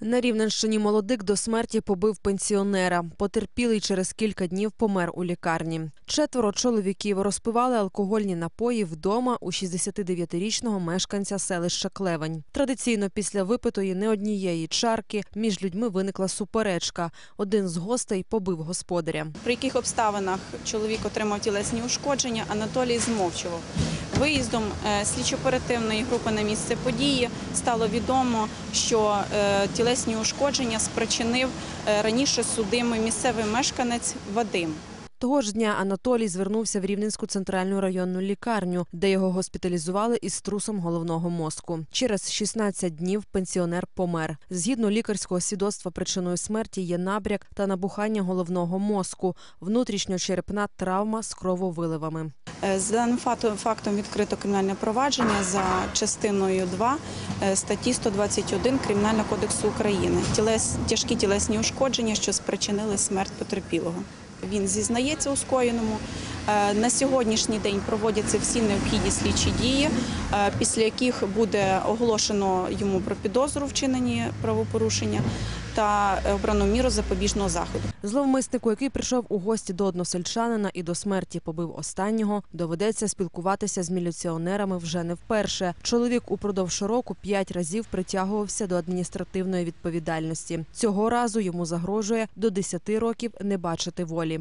На Рівненщині молодик до смерті побив пенсіонера. Потерпілий через кілька днів помер у лікарні. Четверо чоловіків розпивали алкогольні напої вдома у 69-річного мешканця селища Клевень. Традиційно після випитої не однієї чарки між людьми виникла суперечка. Один з гостей побив господаря. При яких обставинах чоловік отримав тілесні ушкодження, Анатолій змовчував. Виїздом е, слідчо-оперативної групи на місце події стало відомо, що е, тілесні ушкодження спричинив е, раніше судимий місцевий мешканець Вадим. Того ж дня Анатолій звернувся в Рівненську центральну районну лікарню, де його госпіталізували із трусом головного мозку. Через 16 днів пенсіонер помер. Згідно лікарського свідоцтва, причиною смерті є набряк та набухання головного мозку, внутрішньочерепна травма з крововиливами. Е, З даним фактом- відкрито кримінальне провадження за частиною 2 е, статті 121 Кримінального кодексу України. Тілес, тяжкі тілесні ушкодження, що спричинили смерть потерпілого. Він зізнається у скоєному. Е, На сьогоднішній день проводяться всі необхідні слідчі дії, е, після яких буде оголошено йому про підозру в вчиненні правопорушення та е, обрано міру запобіжного заходу. Зловмиснику, який прийшов у гості до односельчанина і до смерті побив останнього, доведеться спілкуватися з міліціонерами вже не вперше. Чоловік упродовж року п'ять разів притягувався до адміністративної відповідальності. Цього разу йому загрожує до 10 років не бачити волі.